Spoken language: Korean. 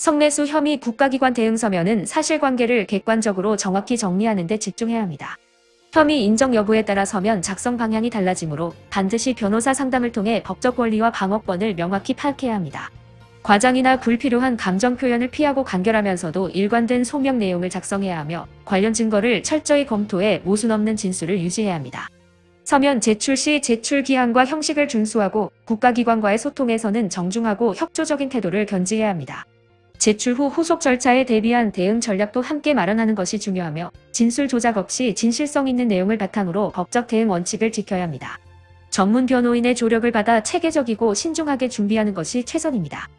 성매수 혐의 국가기관 대응 서면은 사실관계를 객관적으로 정확히 정리하는 데 집중해야 합니다. 혐의 인정 여부에 따라 서면 작성 방향이 달라지므로 반드시 변호사 상담을 통해 법적 권리와 방어권을 명확히 파악해야 합니다. 과장이나 불필요한 감정 표현을 피하고 간결하면서도 일관된 소명 내용을 작성해야 하며 관련 증거를 철저히 검토해 모순 없는 진술을 유지해야 합니다. 서면 제출 시 제출 기한과 형식을 준수하고 국가기관과의 소통에서는 정중하고 협조적인 태도를 견지해야 합니다. 제출 후 후속 절차에 대비한 대응 전략도 함께 마련하는 것이 중요하며 진술 조작 없이 진실성 있는 내용을 바탕으로 법적 대응 원칙을 지켜야 합니다. 전문 변호인의 조력을 받아 체계적이고 신중하게 준비하는 것이 최선입니다.